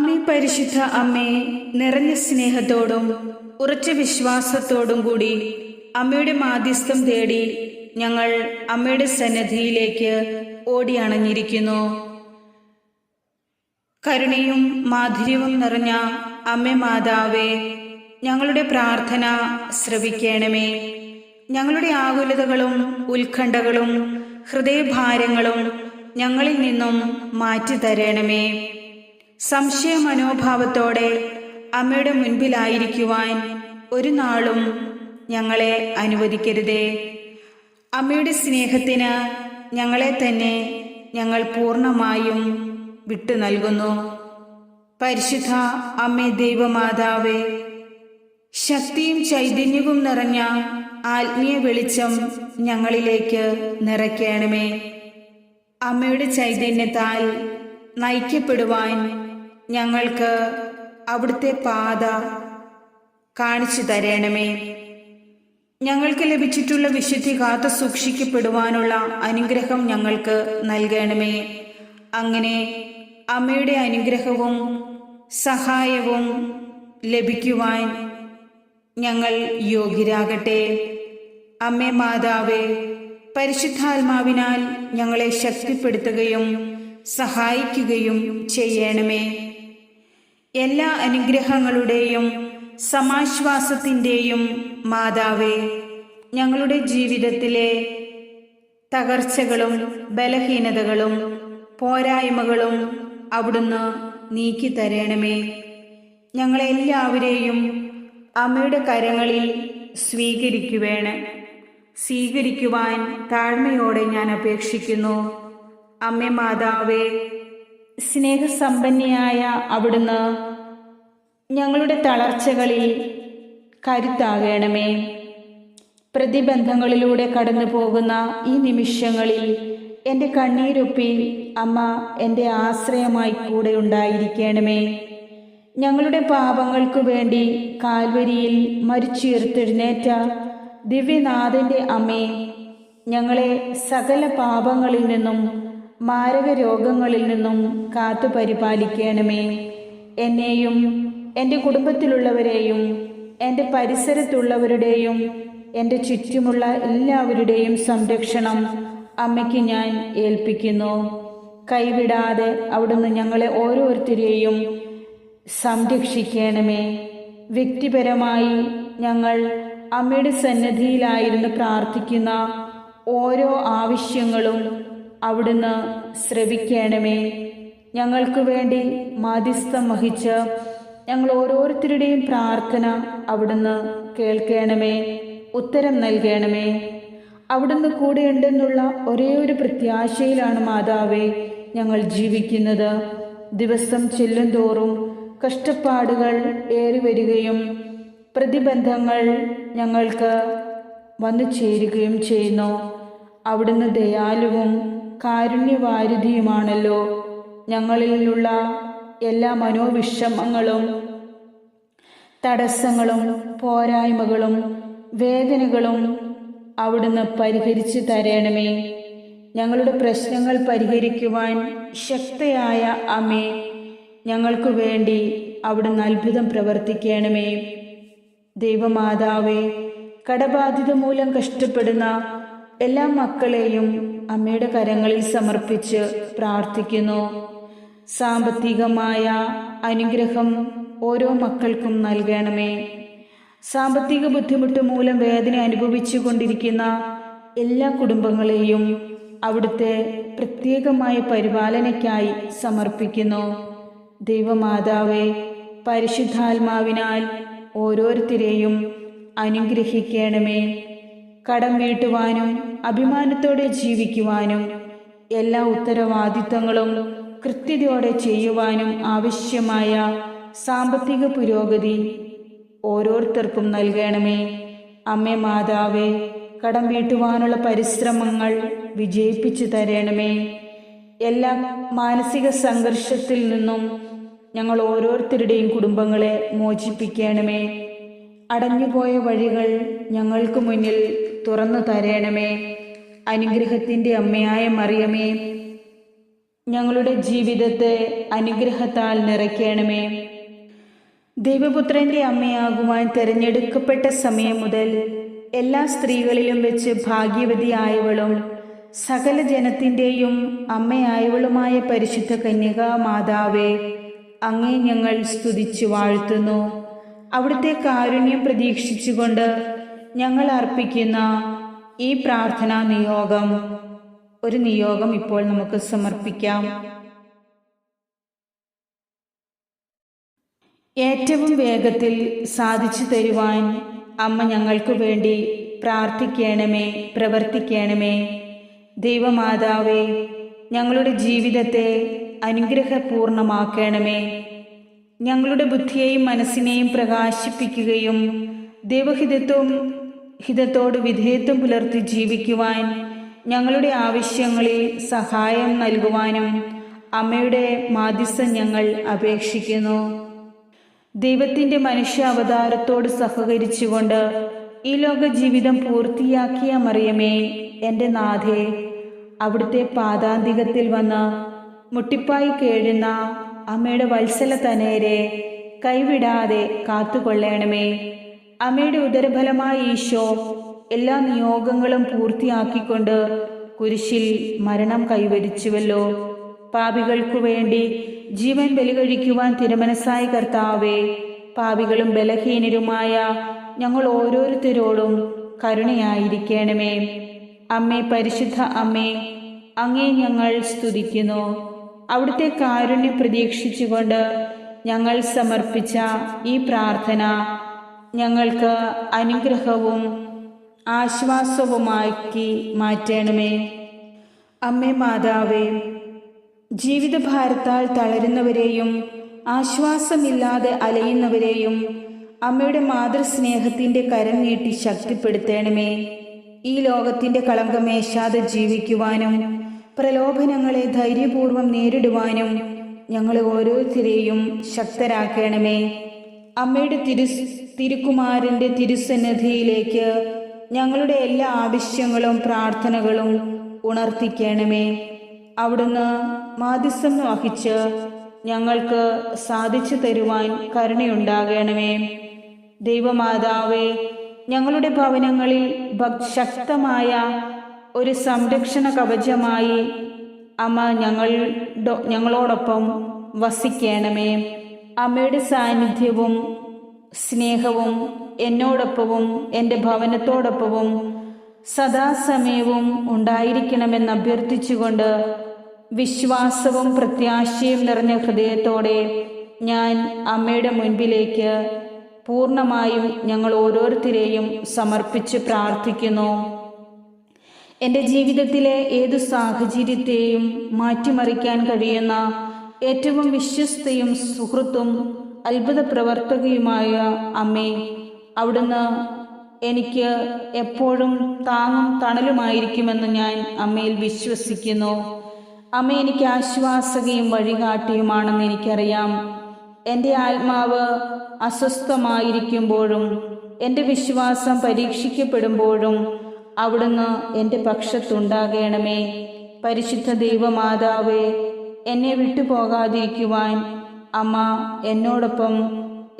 അമ്മേ പരിശുദ്ധ അമ്മേ. നിറഞ്ഞ സ്നേഹത്തോടും ഉറച്ച വിശ്വാസത്തോടും കൂടി അമ്മയുടെ മാധ്യസ്ഥം തേടി ഞങ്ങൾ അമ്മയുടെ സന്നദ്ധിയിലേക്ക് ഓടി അണഞ്ഞിരിക്കുന്നു. കരുണയും മാധുര്യവും നിറഞ്ഞ അമ്മേ മാതാവേ ഞങ്ങളുടെ പ്രാർത്ഥന ശ്രവിക്കണമേ. ഞങ്ങളുടെ ആകുലതകളും ഉത്കണ്ഠകളും ഹൃദയഭാരങ്ങളും ഞങ്ങളിൽ നിന്നും മാറ്റി തരണമേ സംശയ മനോഭാവത്തോടെ അമ്മയുടെ മുൻപിലായിരിക്കുവാൻ ഒരു നാളും ഞങ്ങളെ അനുവദിക്കരുതേ. അമ്മയുടെ സ്നേഹത്തിന് ഞങ്ങളെ തന്നെ ഞങ്ങൾ പൂർണമായും വിട്ടു നൽകുന്നു. പരിശുദ്ധ അമ്മേ ദൈവമാതാവേ ശക്തിയും ചൈതന്യവും നിറഞ്ഞ ആത്മീയ വെളിച്ചം ഞങ്ങളിലേക്ക് നിറയ്ക്കണമേ. അമ്മയുടെ ചൈതന്യത്താൽ നയിക്കപ്പെടുവാൻ ഞങ്ങൾക്ക് അവിടുത്തെ പാത കാണിച്ചു തരണമേ. ഞങ്ങൾക്ക് ലഭിച്ചിട്ടുള്ള വിശുദ്ധി കാത്തു സൂക്ഷിക്കപ്പെടുവാനുള്ള അനുഗ്രഹം ഞങ്ങൾക്ക് നൽകണമേ. അങ്ങനെ അമ്മയുടെ അനുഗ്രഹവും സഹായവും ലഭിക്കുവാൻ ഞങ്ങൾ യോഗ്യരാകട്ടെ. അമ്മേ മാതാവേ പരിശുദ്ധാത്മാവിനാൽ ഞങ്ങളെ ശക്തിപ്പെടുത്തുകയും സഹായിക്കുകയും ചെയ്യണമേ. എല്ലാ അനുഗ്രഹങ്ങളുടെയും സമാശ്വാസത്തിന്റെയും മാതാവേ ഞങ്ങളുടെ ജീവിതത്തിലെ തകർച്ചകളും ബലഹീനതകളും പോരായ്മകളും അവിടുന്ന് നീക്കി തരണമേ ഞങ്ങളെല്ലാവരെയും അമ്മയുടെ കരങ്ങളിൽ സ്വീകരിക്കുവേണ്. സ്വീകരിക്കുവാൻ താഴ്മയോടെ ഞാൻ അപേക്ഷിക്കുന്നു. അമ്മ മാതാവേ സ്നേഹസമ്പന്നയായ അവിടുന്ന് ഞങ്ങളുടെ തളർച്ചകളിൽ കരുത്താകണമേ. പ്രതിബന്ധങ്ങളിലൂടെ കടന്നു പോകുന്ന ഈ നിമിഷങ്ങളിൽ എന്റെ കണ്ണീരൊപ്പി അമ്മ എന്റെ ആശ്രയമായി കൂടെ ഉണ്ടായിരിക്കണമേ. ഞങ്ങളുടെ പാപങ്ങൾക്കു വേണ്ടി കാൽവരിയിൽ മരിച്ചുയർത്തെഴുന്നേറ്റ ദിവ്യനാഥന്റെ അമ്മേ ഞങ്ങളെ സകല പാപങ്ങളിൽ നിന്നും മാരക രോഗങ്ങളിൽ നിന്നും കാത്തു പരിപാലിക്കണമേ. എന്നെയും എന്റെ കുടുംബത്തിലുള്ളവരെയും എന്റെ പരിസരത്തുള്ളവരുടെയും എന്റെ ചുറ്റുമുള്ള എല്ലാവരുടെയും സംരക്ഷണം അമ്മയ്ക്ക് ഞാൻ ഏൽപ്പിക്കുന്നു. കൈവിടാതെ അവിടുന്ന് ഞങ്ങളെ ഓരോരുത്തരെയും സംരക്ഷിക്കണമേ. വ്യക്തിപരമായി ഞങ്ങൾ അമ്മയുടെ സന്നദ്ധിയിലായിരുന്നു പ്രാർത്ഥിക്കുന്ന ഓരോ ആവശ്യങ്ങളും അവിടുന്ന് ശ്രവിക്കണമേ. ഞങ്ങൾക്ക് വേണ്ടി മാധ്യസ്ഥം വഹിച്ച് ഞങ്ങൾ ഓരോരുത്തരുടെയും പ്രാർത്ഥന അവിടുന്ന് കേൾക്കണമേ. ഉത്തരം നൽകണമേ. അവിടുന്ന് കൂടെയുണ്ടെന്നുള്ള ഒരേ ഒരു പ്രത്യാശയിലാണ് മാതാവേ ഞങ്ങൾ ജീവിക്കുന്നത്. ദിവസം ചെല്ലുന്തോറും കഷ്ടപ്പാടുകൾ ഏറി വരികയും പ്രതിബന്ധങ്ങൾ ഞങ്ങൾക്ക് വന്നു ചേരുകയും ചെയ്യുന്നു. അവിടുന്ന് ദയാലുവും കാരുണ്യവാരുതിയുമാണല്ലോ ഞങ്ങളിലുള്ള എല്ലാ മനോവിഷമങ്ങളും തടസ്സങ്ങളും പോരായ്മകളും വേദനകളും അവിടുന്ന് പരിഹരിച്ചു തരണമേ. ഞങ്ങളുടെ പ്രശ്നങ്ങൾ പരിഹരിക്കുവാൻ ശക്തയായ അമ്മേ ഞങ്ങൾക്ക് വേണ്ടി അവിടുന്ന് അത്ഭുതം പ്രവർത്തിക്കണമേ. ദൈവമാതാവേ കടബാധിത മൂലം കഷ്ടപ്പെടുന്ന എല്ലാ മക്കളെയും അമ്മയുടെ കരങ്ങളിൽ സമർപ്പിച്ച് പ്രാർത്ഥിക്കുന്നു. സാമ്പത്തികമായ അനുഗ്രഹം ഓരോ മക്കൾക്കും നൽകണമേ. സാമ്പത്തിക ബുദ്ധിമുട്ട് മൂലം വേദന അനുഭവിച്ചു കൊണ്ടിരിക്കുന്ന എല്ലാ കുടുംബങ്ങളെയും അവിടുത്തെ പ്രത്യേകമായ പരിപാലനയ്ക്കായി സമർപ്പിക്കുന്നു. ദൈവമാതാവെ പരിശുദ്ധാത്മാവിനാൽ ഓരോരുത്തരെയും അനുഗ്രഹിക്കണമേ. കടം വീട്ടുവാനും അഭിമാനത്തോടെ ജീവിക്കുവാനും എല്ലാ ഉത്തരവാദിത്തങ്ങളും കൃത്യതയോടെ ചെയ്യുവാനും ആവശ്യമായ സാമ്പത്തിക പുരോഗതി ഓരോരുത്തർക്കും നൽകണമേ. അമ്മേ മാതാവേ കടം വീട്ടുവാനുള്ള പരിശ്രമങ്ങൾ വിജയിപ്പിച്ചു തരണമേ. എല്ലാ മാനസിക സംഘർഷത്തിൽ നിന്നും ഞങ്ങൾ ഓരോരുത്തരുടെയും കുടുംബങ്ങളെ മോചിപ്പിക്കണമേ. അടഞ്ഞുപോയ വഴികൾ ഞങ്ങൾക്ക് മുന്നിൽ തുറന്നു തരണമേ. അനുഗ്രഹത്തിന്റെ അമ്മയായ മറിയമേ ഞങ്ങളുടെ ജീവിതത്തെ അനുഗ്രഹത്താൽ നിറയ്ക്കണമേ. ദൈവപുത്രന്റെ അമ്മയാകുവാൻ തിരഞ്ഞെടുക്കപ്പെട്ട സമയം മുതൽ എല്ലാ സ്ത്രീകളിലും വെച്ച് ഭാഗ്യവതിയായവളും സകല ജനത്തിന്റെയും അമ്മയായവളുമായ പരിശുദ്ധ കന്യകാ മാതാവേ അങ്ങേ ഞങ്ങൾ സ്തുതിച്ചു വാഴ്ത്തുന്നു. അവിടുത്തെ കാരുണ്യം പ്രതീക്ഷിച്ചുകൊണ്ട് ഞങ്ങൾ അർപ്പിക്കുന്ന ഈ പ്രാർത്ഥനാ നിയോഗം ഒരു നിയോഗം ഇപ്പോൾ നമുക്ക് സമർപ്പിക്കാം. ഏറ്റവും വേഗത്തിൽ സാധിച്ചു തരുവാൻ അമ്മ ഞങ്ങൾക്ക് വേണ്ടി പ്രാർത്ഥിക്കണമേ പ്രവർത്തിക്കണമേ. ദൈവമാതാവേ ഞങ്ങളുടെ ജീവിതത്തെ അനുഗ്രഹപൂർണമാക്കണമേ. ഞങ്ങളുടെ ബുദ്ധിയെയും മനസ്സിനെയും പ്രകാശിപ്പിക്കുകയും ദൈവഹിതത്വം ഹിതത്തോട് വിധേയത്വം പുലർത്തി ജീവിക്കുവാൻ ഞങ്ങളുടെ ആവശ്യങ്ങളിൽ സഹായം നൽകുവാനും അമ്മയുടെ മാധ്യസ്ഥം ഞങ്ങൾ അപേക്ഷിക്കുന്നു. ദൈവത്തിന്റെ മനുഷ്യ അവതാരത്തോട് സഹകരിച്ചുകൊണ്ട് ഈ ലോക ജീവിതം പൂർത്തിയാക്കിയ മറിയമേ എന്റെ നാഥേ അവിടുത്തെ പാതാന്തികത്തിൽ വന്ന് മുട്ടിപ്പായി കേഴുന്ന അമ്മയുടെ വത്സല തനേരെ കൈവിടാതെ കാത്തുകൊള്ളണമേ. അമ്മയുടെ ഉദരഫലമായ ഈശോ എല്ലാ നിയോഗങ്ങളും പൂർത്തിയാക്കിക്കൊണ്ട് കുരിശിൽ മരണം കൈവരിച്ചുവല്ലോ. പാപികൾക്കു വേണ്ടി ജീവൻ ബലികഴിക്കുവാൻ തിരുമനസ്സായ കർത്താവേ പാപികളും ബലഹീനരുമായ ഞങ്ങൾ ഓരോരുത്തരോടും കരുണയായിരിക്കണമേ. അമ്മേ പരിശുദ്ധ അമ്മേ അങ്ങേ ഞങ്ങൾ സ്തുതിക്കുന്നു. അവിടുത്തെ കാരുണ്യം പ്രതീക്ഷിച്ചുകൊണ്ട് ഞങ്ങൾ സമർപ്പിച്ച ഈ പ്രാർത്ഥന ഞങ്ങൾക്ക് അനുഗ്രഹവും ആശ്വാസവുമാക്കി മാറ്റണമേ. അമ്മേ മാതാവേ ജീവിതഭാരത്താൽ തളരുന്നവരെയും ആശ്വാസമില്ലാതെ അലയുന്നവരെയും അമ്മയുടെ മാതൃസ്നേഹത്തിന്റെ കരം നീട്ടി ശക്തിപ്പെടുത്തണമേ. ഈ ലോകത്തിന്റെ കളങ്കമേശാതെ ജീവിക്കുവാനും പ്രലോഭനങ്ങളെ ധൈര്യപൂർവം നേരിടുവാനും ഞങ്ങൾ ഓരോരുത്തരെയും ശക്തരാക്കണമേ. അമ്മയുടെ തിരു തിരുക്കുമാരന്റെ തിരുസന്നിധിയിലേക്ക് ഞങ്ങളുടെ എല്ലാ ആവശ്യങ്ങളും പ്രാർത്ഥനകളും ഉണർത്തിക്കണമേ. അവിടുന്ന് മാധ്യസ്ഥം വഹിച്ച് ഞങ്ങൾക്ക് സാധിച്ചു തരുവാൻ കരുണയുണ്ടാകണമേ. ദൈവമാതാവേ ഞങ്ങളുടെ ഭവനങ്ങളിൽ ശക്തമായ ഒരു സംരക്ഷണ കവചമായി അമ്മ ഞങ്ങൾ ഞങ്ങളോടൊപ്പം വസിക്കണമേ. അമ്മയുടെ സാന്നിധ്യവും സ്നേഹവും എന്നോടൊപ്പവും എന്റെ ഭവനത്തോടൊപ്പവും സദാസമയവും ഉണ്ടായിരിക്കണമെന്ന് അഭ്യർത്ഥിച്ചുകൊണ്ട് വിശ്വാസവും പ്രത്യാശയും നിറഞ്ഞ ഹൃദയത്തോടെ ഞാൻ അമ്മയുടെ മുൻപിലേക്ക് പൂർണമായും ഞങ്ങൾ ഓരോരുത്തരെയും സമർപ്പിച്ച് പ്രാർത്ഥിക്കുന്നു. എന്റെ ജീവിതത്തിലെ ഏതു സാഹചര്യത്തെയും മാറ്റിമറിക്കാൻ കഴിയുന്ന ഏറ്റവും വിശ്വസ്തയും സുഹൃത്തും അത്ഭുത പ്രവർത്തകയുമായ അമ്മേ അവിടുന്ന് എനിക്ക് എപ്പോഴും താങ്ങും തണലുമായിരിക്കുമെന്ന് ഞാൻ അമ്മയിൽ വിശ്വസിക്കുന്നു. അമ്മ എനിക്ക് ആശ്വാസകയും വഴികാട്ടിയുമാണെന്ന് എനിക്കറിയാം. എന്റെ ആത്മാവ് അസ്വസ്ഥമായിരിക്കുമ്പോഴും എന്റെ വിശ്വാസം പരീക്ഷിക്കപ്പെടുമ്പോഴും അവിടുന്ന് എന്റെ പക്ഷത്തുണ്ടാകേണമേ. പരിശുദ്ധ ദൈവമാതാവേ എന്നെ വിട്ടുപോകാതിരിക്കുവാൻ അമ്മ എന്നോടൊപ്പം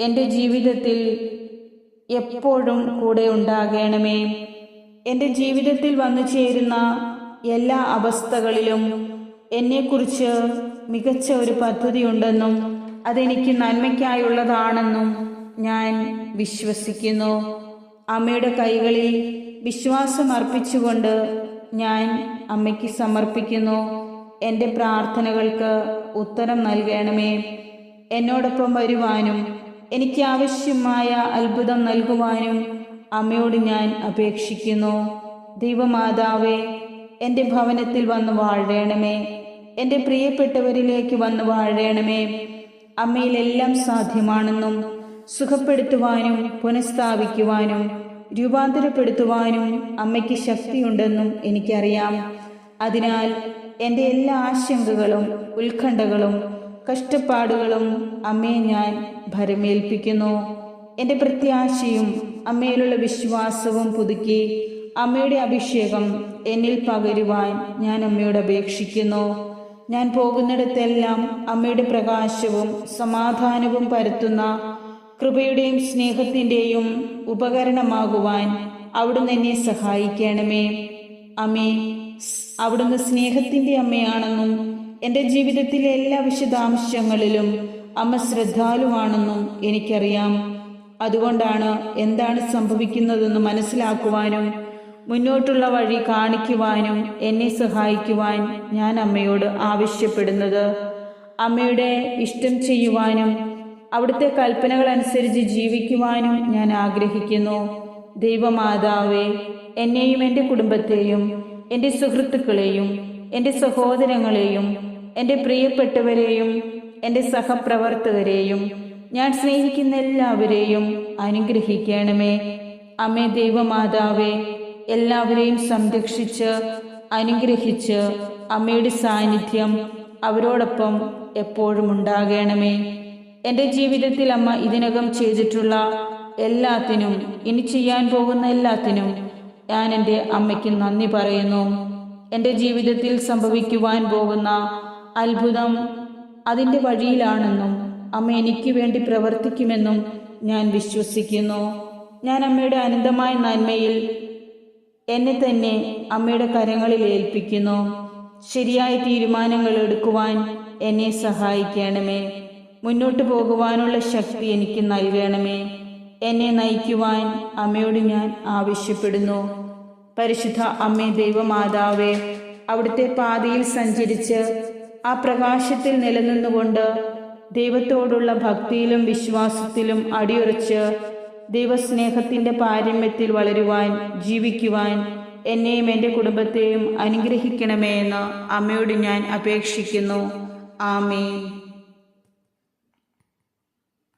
എന്റെ ജീവിതത്തിൽ എപ്പോഴും കൂടെ ഉണ്ടാകണമേ. എന്റെ ജീവിതത്തിൽ വന്നു ചേരുന്ന എല്ലാ അവസ്ഥകളിലും എന്നെക്കുറിച്ച് മികച്ച ഒരു പദ്ധതി ഉണ്ടെന്നും അതെനിക്ക് നന്മയ്ക്കായുള്ളതാണെന്നും ഞാൻ വിശ്വസിക്കുന്നു. അമ്മയുടെ കൈകളിൽ വിശ്വാസം അർപ്പിച്ചുകൊണ്ട് ഞാൻ അമ്മയ്ക്ക് സമർപ്പിക്കുന്നു. എന്റെ പ്രാർത്ഥനകൾക്ക് ഉത്തരം നൽകണമേ. എന്നോടൊപ്പം വരുവാനും എനിക്ക് ആവശ്യമായ അത്ഭുതം നൽകുവാനും അമ്മയോട് ഞാൻ അപേക്ഷിക്കുന്നു. ദൈവമാതാവേ എന്റെ ഭവനത്തിൽ വന്ന് വാഴണമേ. എന്റെ പ്രിയപ്പെട്ടവരിലേക്ക് വന്ന് വാഴണമേ. അമ്മയിലെല്ലാം സാധ്യമാണെന്നും സുഖപ്പെടുത്തുവാനും പുനഃസ്ഥാപിക്കുവാനും രൂപാന്തരപ്പെടുത്തുവാനും അമ്മയ്ക്ക് ശക്തിയുണ്ടെന്നും എനിക്കറിയാം. അതിനാൽ എന്റെ എല്ലാ ആശങ്കകളും ഉത്കണ്ഠകളും കഷ്ടപ്പാടുകളും അമ്മയെ ഞാൻ ഭരമേൽപ്പിക്കുന്നു. എന്റെ പ്രത്യാശയും അമ്മയിലുള്ള വിശ്വാസവും പുതുക്കി അമ്മയുടെ അഭിഷേകം എന്നിൽ പകരുവാൻ ഞാൻ അമ്മയോട് അപേക്ഷിക്കുന്നു. ഞാൻ പോകുന്നിടത്തെല്ലാം അമ്മയുടെ പ്രകാശവും സമാധാനവും പരത്തുന്ന കൃപയുടെയും സ്നേഹത്തിന്റെയും ഉപകരണമാകുവാൻ അവിടുന്ന് എന്നെ സഹായിക്കണമേ. അമ്മേ അവിടുന്ന് സ്നേഹത്തിന്റെ അമ്മയാണെന്നും എന്റെ ജീവിതത്തിലെ എല്ലാ വിശദാംശങ്ങളിലും അമ്മ ശ്രദ്ധാലുവാണെന്നും എനിക്കറിയാം. അതുകൊണ്ടാണ് എന്താണ് സംഭവിക്കുന്നതെന്ന് മനസ്സിലാക്കുവാനും മുന്നോട്ടുള്ള വഴി കാണിക്കുവാനും എന്നെ സഹായിക്കുവാൻ ഞാൻ അമ്മയോട് ആവശ്യപ്പെടുന്നത്. അമ്മയുടെ ഇഷ്ടം ചെയ്യുവാനും അവിടുത്തെ കൽപ്പനകൾ അനുസരിച്ച് ജീവിക്കുവാനും ഞാൻ ആഗ്രഹിക്കുന്നു. ദൈവമാതാവേ എന്നെയും എന്റെ കുടുംബത്തെയും എന്റെ സുഹൃത്തുക്കളെയും എന്റെ സഹോദരങ്ങളെയും എന്റെ പ്രിയപ്പെട്ടവരെയും എന്റെ സഹപ്രവർത്തകരെയും ഞാൻ സ്നേഹിക്കുന്ന എല്ലാവരെയും അനുഗ്രഹിക്കണമേ. അമ്മേ ദൈവമാതാവേ എല്ലാവരെയും സംരക്ഷിച്ച് അനുഗ്രഹിച്ച് അമ്മയുടെ സാന്നിധ്യം അവരോടൊപ്പം എപ്പോഴും ഉണ്ടാകണമേ. എന്റെ ജീവിതത്തിൽ അമ്മ ഇതിനകം ചെയ്തിട്ടുള്ള എല്ലാത്തിനും ഇനി ചെയ്യാൻ പോകുന്ന എല്ലാത്തിനും ഞാൻ എന്റെ അമ്മയ്ക്ക് നന്ദി പറയുന്നു. എന്റെ ജീവിതത്തിൽ സംഭവിക്കുവാൻ പോകുന്ന അത്ഭുതം അതിന്റെ വഴിയിലാണെന്നും അമ്മ എനിക്ക് വേണ്ടി പ്രവർത്തിക്കുമെന്നും ഞാൻ വിശ്വസിക്കുന്നു. ഞാൻ അമ്മയുടെ അനന്തമായ നന്മയിൽ എന്നെ തന്നെ അമ്മയുടെ കരങ്ങളിൽ ഏൽപ്പിക്കുന്നു. ശരിയായ തീരുമാനങ്ങൾ എടുക്കുവാൻ എന്നെ സഹായിക്കണമേ. മുന്നോട്ട് പോകുവാനുള്ള ശക്തി എനിക്ക് നൽകണമേ. എന്നെ നയിക്കുവാൻ അമ്മയോട് ഞാൻ ആവശ്യപ്പെടുന്നു. പരിശുദ്ധ അമ്മേ ദൈവമാതാവേ അവിടുത്തെ പാതയിൽ സഞ്ചരിച്ച് ആ പ്രകാശത്തിൽ നിലനിന്നുകൊണ്ട് ദൈവത്തോടുള്ള ഭക്തിയിലും വിശ്വാസത്തിലും അടിയുറച്ച് ദൈവസ്നേഹത്തിന്റെ പാരമ്യത്തിൽ വളരുവാൻ ജീവിക്കുവാൻ എന്നെയും എന്റെ കുടുംബത്തെയും അനുഗ്രഹിക്കണമേ എന്ന് അമ്മയോട് ഞാൻ അപേക്ഷിക്കുന്നു. ആമേൻ.